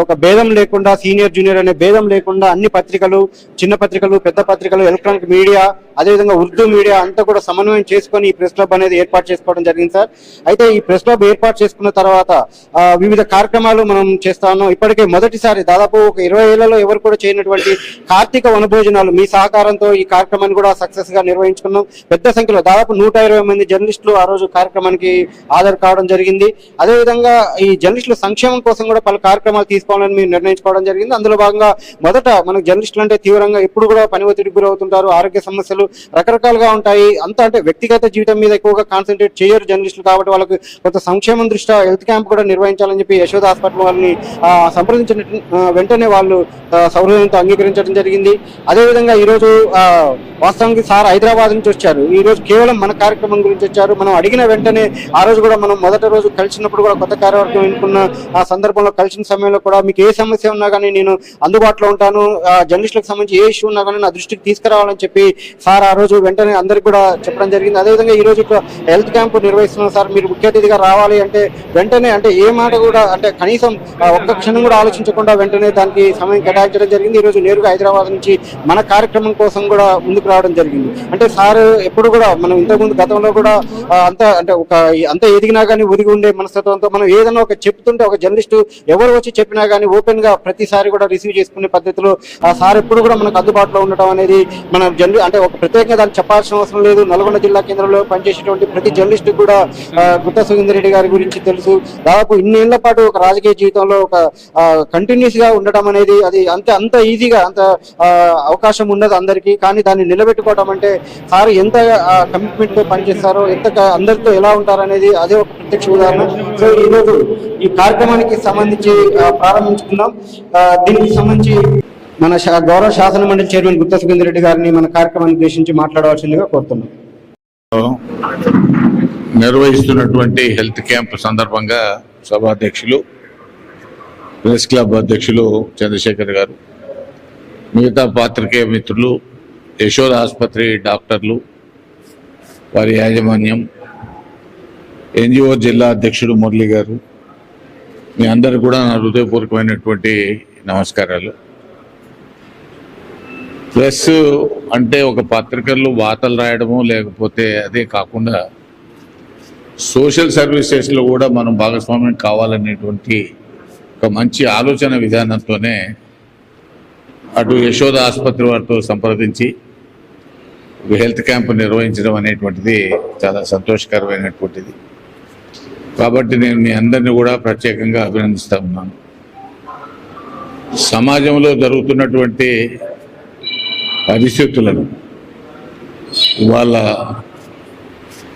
ఒక భేదం లేకుండా సీనియర్ జూనియర్ అనే భేదం లేకుండా అన్ని పత్రికలు చిన్న పత్రికలు పెద్ద పత్రికలు ఎలక్ట్రానిక్ మీడియా అదేవిధంగా ఉర్దూ మీడియా అంతా కూడా సమన్వయం చేసుకొని ఈ ప్రెస్ క్లబ్ అనేది ఏర్పాటు చేసుకోవడం జరిగింది సార్. అయితే ఈ ప్రెస్ క్లబ్ ఏర్పాటు చేసుకున్న తర్వాత వివిధ కార్యక్రమాలు మనం చేస్తా ఉన్నాం. ఇప్పటికే మొదటిసారి దాదాపు ఒక ఇరవై ఏళ్ళలో ఎవరు కూడా చేయనటువంటి కార్తీక వనభోజనాలు మీ సహకారంతో ఈ కార్యక్రమాన్ని కూడా సక్సెస్గా నిర్వహించుకున్నాం. పెద్ద సంఖ్యలో దాదాపు నూట ఇరవై మంది జర్నలిస్టులు ఆ రోజు కార్యక్రమానికి హాజరు కావడం జరిగింది. అదేవిధంగా ఈ జర్నలిస్టుల సంక్షేమం కోసం కూడా పలు కార్యక్రమాలు తీసుకోవాలని మేము నిర్ణయించుకోవడం జరిగింది. అందులో భాగంగా మొదట మనకు జర్నలిస్టులు అంటే తీవ్రంగా ఎప్పుడు కూడా పని ఒత్తిడికి గురవుతుంటారు. ఆరోగ్య సమస్యలు రకరకాలుగా ఉంటాయి. అంత అంటే వ్యక్తిగత జీవితం మీద ఎక్కువగా కాన్సన్ట్రేట్ చేయరు జర్నలిస్టులు కాబట్టి వాళ్ళకి కొంత సంక్షేమం దృష్ట్యా హెల్త్ క్యాంప్ కూడా నిర్వహించాలని చెప్పి యశోద హాస్పిటల్ వాళ్ళని సంప్రదించిన వెంటనే వాళ్ళు సౌహృదంతో సౌహృదయంతో అంగీకరించడం జరిగింది. అదేవిధంగా ఈరోజు వాస్తవానికి సార్ హైదరాబాద్ నుంచి వచ్చారు. ఈ రోజు కేవలం మన కార్యక్రమం గురించి వచ్చారు. మనం అడిగిన వెంటనే ఆ రోజు కూడా మనం మొదటి రోజు కలిసినప్పుడు కూడా కొత్త కార్యవర్గం ఎన్నుకున్న ఆ సందర్భంలో కలిసిన సమయంలో కూడా మీకు ఏ సమస్య ఉన్నా కానీ నేను అందుబాటులో ఉంటాను. ఆ, జర్నలిస్టులకు సంబంధించి ఏ ఇష్యూ ఉన్నా కానీ నా దృష్టికి తీసుకురావాలని చెప్పి సార్ ఆ రోజు వెంటనే అందరికి కూడా చెప్పడం జరిగింది. అదేవిధంగా ఈ రోజు హెల్త్ క్యాంప్ నిర్వహిస్తున్నాం సార్. మీరు ముఖ్య అతిథిగా రావాలి అంటే వెంటనే అంటే ఏ మాట కూడా అంటే కనీసం ఒక్క క్షణం కూడా ఆలోచించకుండా వెంటనే దానికి సమయం కేటాయించడం జరిగింది. ఈ రోజు నేరుగా హైదరాబాద్ నుంచి మన కార్యక్రమం కోసం కూడా ముందుకు రావడం జరిగింది. అంటే సార్ ఎప్పుడు కూడా మనం ఇంతకుముందు గతంలో కూడా అంత అంటే ఒక అంత ఎదిగినా కానీ ఒదిగి ఉండే మనస్తత్వంతో మనం ఏదైనా ఒక చెప్తుంటే ఒక జర్నలిస్ట్ ఎవరు వచ్చి చెప్పినా కానీ ఓపెన్గా ప్రతిసారి కూడా రిసీవ్ చేసుకునే పద్ధతిలో ఆ సార్ ఎప్పుడు కూడా మనకు అందుబాటులో ఉండటం అనేది మన జర్నలి అంటే ఒక ప్రత్యేకంగా దాన్ని చెప్పాల్సిన అవసరం లేదు. నల్గొండ జిల్లా కేంద్రంలో పనిచేసేటువంటి ప్రతి జర్నలిస్ట్ కూడా గుత్త గుత్తా సుగేందర్ రెడ్డి గారి గురించి తెలుసు. దాదాపు ఇన్నేళ్ళ పాటు ఒక రాజకీయ జీవితంలో ఒక కంటిన్యూస్గా ఉండటం అనేది అది అంత అంత ఈజీగా అంత అవకాశం ఉన్నది అందరికీ. కానీ దాన్ని నిలబెట్టుకోవడం అంటే సార్ ఎంత కమిట్మెంట్తో పనిచేస్తారో ఎంత అందరితో ఎలా ఉంటారు అనేది అదే ఒక ప్రత్యక్ష ఉదాహరణ. సో ఈ రోజు ఈ కార్యక్రమానికి సంబంధించి ప్రారంభించుకున్నాం దీనికి సంబంధించి మన శా- గౌరవ శాసన మండలి చైర్మన్ గుత్త సుఖేందర్ రెడ్డి గారిని మన కార్యక్రమాన్ని ఉద్దేశించి మాట్లాడవలసిందిగా కోరుతున్నాం. నిర్వహిస్తున్నటువంటి హెల్త్ క్యాంప్ సందర్భంగా సభాధ్యక్షులు ప్రెస్ క్లబ్ అధ్యక్షులు చంద్రశేఖర్ గారు మిగతా పాత్రికేయ మిత్రులు యశోద ఆసుపత్రి డాక్టర్లు వారి యాజమాన్యం ఎన్జిఓ జిల్లా అధ్యక్షుడు మురళి గారు మీ అందరు కూడా నా హృదయపూర్వకమైనటువంటి నమస్కారాలు. ప్లస్ అంటే ఒక పత్రికల్లో వార్తలు రాయడము లేకపోతే అదే కాకుండా సోషల్ సర్వీసెస్లో కూడా మనం భాగస్వామ్యం కావాలనేటువంటి ఒక మంచి ఆలోచన విధానంతోనే అటు యశోద ఆసుపత్రి వారితో సంప్రదించి హెల్త్ క్యాంప్ నిర్వహించడం అనేటువంటిది చాలా సంతోషకరమైనటువంటిది. కాబట్టి నేను మీ అందరినీ కూడా ప్రత్యేకంగా అభినందిస్తా ఉన్నాను. సమాజంలో జరుగుతున్నటువంటి పరిస్థితులను వాళ్ళ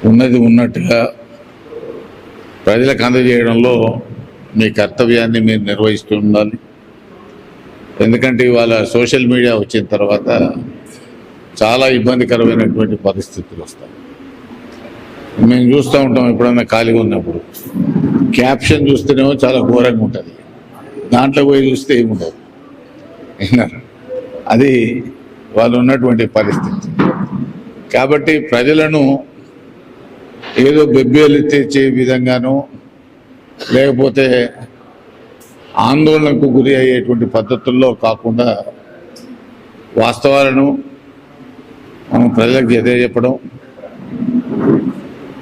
ఉన్నది ఉన్నట్టుగా ప్రజలకు అందజేయడంలో మీ కర్తవ్యాన్ని మీరు నిర్వహిస్తూ ఉండాలి. ఎందుకంటే ఇవాళ సోషల్ మీడియా వచ్చిన తర్వాత చాలా ఇబ్బందికరమైనటువంటి పరిస్థితులు వస్తాయి. మేము చూస్తూ ఉంటాం ఎప్పుడన్నా ఖాళీగా ఉన్నప్పుడు. క్యాప్షన్ చూస్తేనేమో చాలా ఘోరంగా ఉంటుంది. దాంట్లో పోయి చూస్తే ఏముండదు. అది వాళ్ళు ఉన్నటువంటి పరిస్థితి. కాబట్టి ప్రజలను ఏదో బెబ్బేలు తెచ్చే విధంగానూ లేకపోతే ఆందోళనకు గురి అయ్యేటువంటి పద్ధతుల్లో కాకుండా వాస్తవాలను మనం ప్రజలకు తెలియజెప్పడం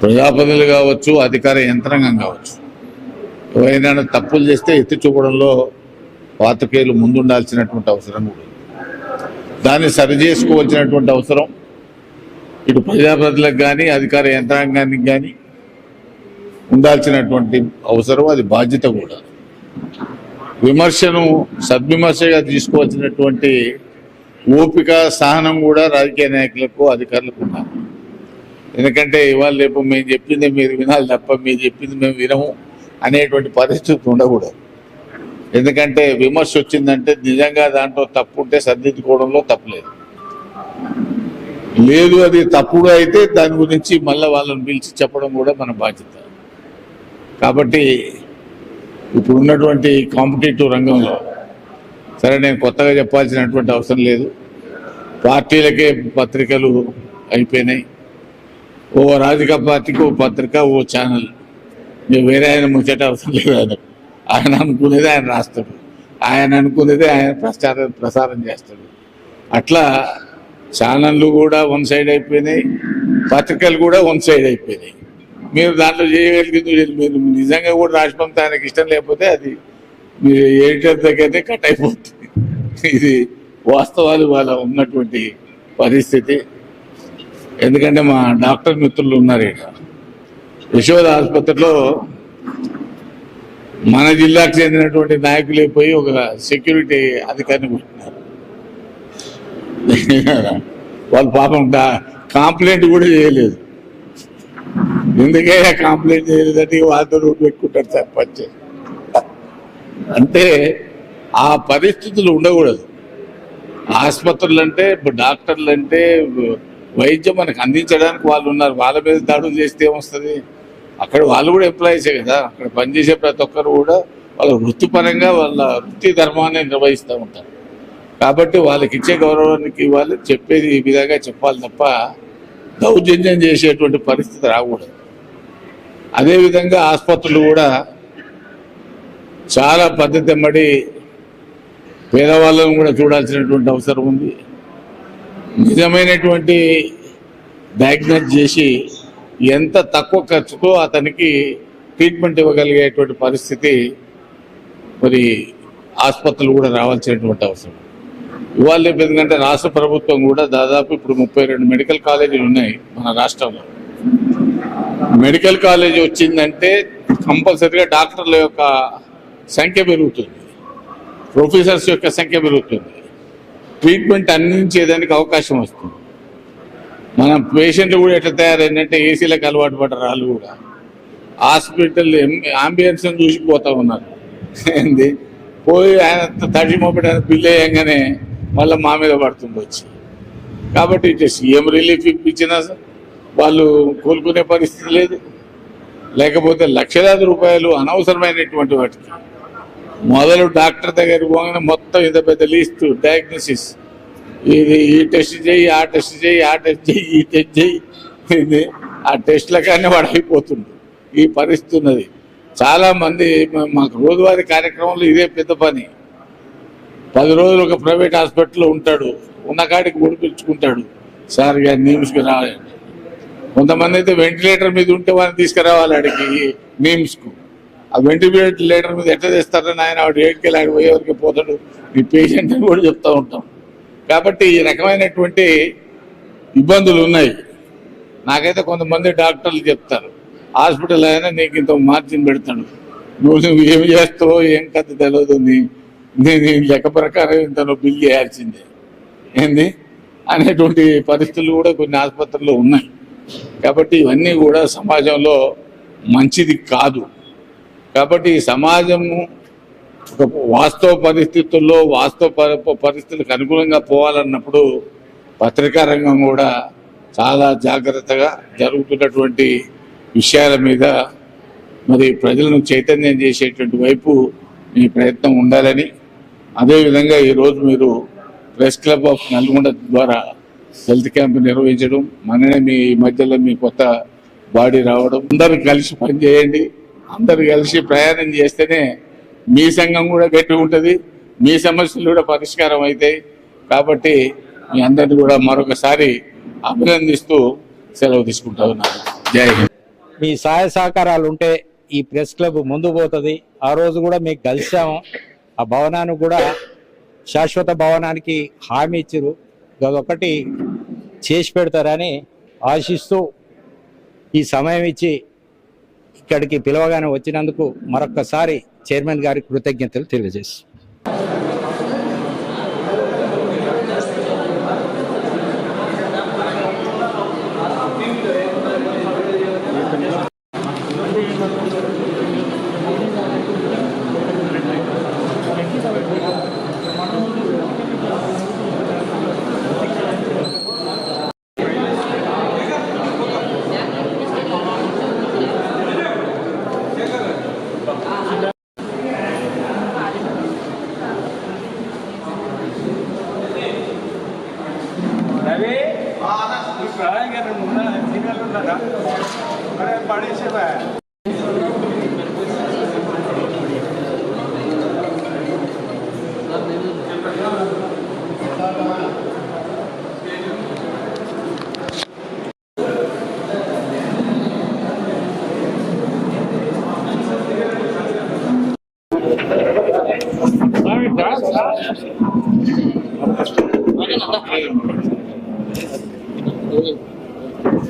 ప్రజాప్రతినిధులు కావచ్చు అధికార యంత్రాంగం కావచ్చు. ఎవరైనా తప్పులు చేస్తే ఎత్తి చూపడంలో పాత్రికేయులు ముందుండాల్సినటువంటి అవసరం కూడా దాన్ని సరిచేసుకోవాల్సినటువంటి అవసరం. ఇటు ప్రజాప్రతిలకు కానీ అధికార యంత్రాంగానికి కానీ ఉండాల్సినటువంటి అవసరం అది బాధ్యత కూడా. విమర్శను సద్విమర్శగా తీసుకోవాల్సినటువంటి ఓపిక సహనం కూడా రాజకీయ నాయకులకు అధికారులకు ఉన్నారు ఎందుకంటే ఇవాళ రేపు మేము చెప్పింది మీరు వినాలి తప్ప మీరు చెప్పింది మేము వినము అనేటువంటి పరిస్థితి ఉండకూడదు. ఎందుకంటే విమర్శ వచ్చిందంటే నిజంగా దాంట్లో తప్పు ఉంటే సర్దిద్దుకోవడంలో తప్పులేదు లేదు. అది తప్పుడు అయితే దాని గురించి మళ్ళీ వాళ్ళని పిలిచి చెప్పడం కూడా మన బాధ్యత. కాబట్టి ఇప్పుడు ఉన్నటువంటి కాంపిటేటివ్ రంగంలో సరే నేను కొత్తగా చెప్పాల్సినటువంటి అవసరం లేదు. పార్టీలకే పత్రికలు అయిపోయినాయి. ఓ రాజకీయ పార్టీకి ఓ పత్రిక ఓ ఛానల్. వేరే ఆయన ముచ్చట అవసరం లేదు ఆయనకు. ఆయన అనుకునేది ఆయన రాస్తాడు. ఆయన అనుకునేది ఆయన ప్రచారం ప్రసారం చేస్తాడు. అట్లా ఛానళ్ళు కూడా వన్ సైడ్ అయిపోయినాయి పత్రికలు కూడా వన్ సైడ్ అయిపోయినాయి. మీరు దాంట్లో చేయగలిగింది మీరు నిజంగా కూడా రాసి ఆయనకి ఇష్టం లేకపోతే అది మీరు ఎడిటర్ దగ్గరనే కట్ అయిపోతుంది. ఇది వాస్తవాలు వాళ్ళ ఉన్నటువంటి పరిస్థితి. ఎందుకంటే మా డాక్టర్ మిత్రులు ఉన్నారు ఇక్కడ. యశోద ఆసుపత్రిలో మన జిల్లాకు చెందినటువంటి నాయకులే పోయి ఒక సెక్యూరిటీ అధికారిని కొట్టినారు వాళ్ళు పాపం కాంప్లైంట్ కూడా చేయలేదు. ఎందుకే కాంప్లైంట్ చేయలేదంటే వాళ్ళతో రోడ్డు పెట్టుకుంటారు సర్పంచ్. అంటే ఆ పరిస్థితులు ఉండకూడదు. ఆసుపత్రులు అంటే ఇప్పుడు డాక్టర్లు అంటే వైద్యం మనకు అందించడానికి వాళ్ళు ఉన్నారు. వాళ్ళ మీద దాడులు చేస్తే ఏమొస్తుంది? అక్కడ వాళ్ళు కూడా ఎంప్లాయీసే కదా. అక్కడ పనిచేసే ప్రతి ఒక్కరు కూడా వాళ్ళ వృత్తిపరంగా వాళ్ళ వృత్తి ధర్మాన్ని నిర్వహిస్తూ ఉంటారు. కాబట్టి వాళ్ళకి ఇచ్చే గౌరవానికి ఇవ్వాలి చెప్పేది ఈ విధంగా చెప్పాలి తప్ప దౌర్జన్యం చేసేటువంటి పరిస్థితి రాకూడదు. అదేవిధంగా ఆసుపత్రులు కూడా చాలా పద్ధతి ఎమ్మడి పేదవాళ్ళను కూడా చూడాల్సినటువంటి అవసరం ఉంది. నిజమైనటువంటి డయాగ్నోస్ చేసి ఎంత తక్కువ ఖర్చుతో అతనికి ట్రీట్మెంట్ ఇవ్వగలిగేటువంటి పరిస్థితి మరి ఆసుపత్రులు కూడా రావాల్సినటువంటి అవసరం. ఇవాళ రేపు ఎందుకంటే రాష్ట్ర ప్రభుత్వం కూడా దాదాపు ఇప్పుడు ముప్పై రెండు మెడికల్ కాలేజీలు ఉన్నాయి మన రాష్ట్రంలో. మెడికల్ కాలేజీ వచ్చిందంటే కంపల్సరీగా డాక్టర్ల యొక్క సంఖ్య పెరుగుతుంది. ప్రొఫెసర్స్ యొక్క సంఖ్య పెరుగుతుంది. ట్రీట్మెంట్ అందించేదానికి అవకాశం వస్తుంది. మనం పేషెంట్లు కూడా ఎట్లా తయారైందంటే ఏసీలకు అలవాటు పడ్డారు వాళ్ళు కూడా. హాస్పిటల్ అంబియన్స్ చూసిపోతా ఉన్నారు. ఏంది? పోయి ఆయన తడి మోపెట్టి ఆయన బిల్ వేయంగానే మళ్ళీ మా మీద పడుతుంది వచ్చి కాబట్టి ఇటు సీఎం రిలీఫ్ ఇప్పించినా వాళ్ళు కోలుకునే పరిస్థితి లేదు. లేకపోతే లక్షలాది రూపాయలు అనవసరమైనటువంటి వాటికి. మొదలు డాక్టర్ దగ్గరికి పోగానే మొత్తం ఇంత పెద్ద లీస్ట్ డయాగ్నోసిస్ ఇది ఈ టెస్ట్ చేయి ఆ టెస్ట్ చేయి ఆ టెస్ట్ చేయి ఈ టెస్ట్ చేయి. ఇది ఆ టెస్ట్ల కానీ వాడు అయిపోతుండు ఈ పరిస్థితి ఉన్నది. చాలామంది మాకు రోజువారీ కార్యక్రమంలో ఇదే పెద్ద పని. పది రోజులు ఒక ప్రైవేట్ హాస్పిటల్లో ఉంటాడు. ఉన్న కాడికి పిలుచుకుంటాడు. సార్ గారు నిమ్స్కి రావాలండి. కొంతమంది అయితే వెంటిలేటర్ మీద ఉంటే వాడిని తీసుకురావాలి ఆడికి నిమ్స్కు ఆ వెంటిలేటర్ మీద ఎట్లా తెస్తారని ఆయన ఆవిడ ఏడుకెళ్ళి ఆడి పోయేవరకు పోతాడు. మీ పేషెంట్ అని కూడా చెప్తూ ఉంటాం. కాబట్టి ఈ రకమైనటువంటి ఇబ్బందులు ఉన్నాయి. నాకైతే కొంతమంది డాక్టర్లు చెప్తారు హాస్పిటల్ అయినా నీకు ఇంత మార్జిన్ పెడతాడు నువ్వు నువ్వు ఏం చేస్తావో ఏం కథ తెలియదు నేను లెక్క ప్రకారం ఇంత నువ్వు బిల్ చేయాల్సిందే. ఏంది? అనేటువంటి పరిస్థితులు కూడా కొన్ని ఆసుపత్రుల్లో ఉన్నాయి. కాబట్టి ఇవన్నీ కూడా సమాజంలో మంచిది కాదు. కాబట్టి సమాజము వాస్తవ పరిస్థితుల్లో వాస్తవ పరిస్థితులకు అనుగుణంగా పోవాలన్నప్పుడు పత్రికా రంగం కూడా చాలా జాగ్రత్తగా జరుగుతున్నటువంటి విషయాల మీద మరి ప్రజలను చైతన్యం చేసేటువంటి వైపు మీ ప్రయత్నం ఉండాలని అదేవిధంగా ఈరోజు మీరు ప్రెస్ క్లబ్ ఆఫ్ నల్గొండ ద్వారా హెల్త్ క్యాంప్ నిర్వహించడం మననే మీ మధ్యలో మీ కొత్త బాడీ రావడం అందరు కలిసి పనిచేయండి అందరు కలిసి ప్రయాణం చేస్తేనే మీ సంఘం కూడా గట్టి ఉంటుంది. మీ సమస్యలు కూడా పరిష్కారం అవుతాయి. కాబట్టి మీ అందరిని కూడా మరొకసారి అభినందిస్తూ సెలవు తీసుకుంటా ఉన్నాను. జై హింద్. మీ సహాయ సహకారాలు ఉంటే ఈ ప్రెస్ క్లబ్ ముందు పోతుంది. ఆ రోజు కూడా మీకు కలిసాము ఆ భవనాన్ని కూడా శాశ్వత భవనానికి హామీ ఇచ్చారు అదొకటి చేసి పెడతారని ఆశిస్తూ ఈ సమయం ఇచ్చి ఇక్కడికి పిలవగానే వచ్చినందుకు మరొక్కసారి చైర్మన్ గారికి కృతజ్ఞతలు తెలియజేస్తున్నాను.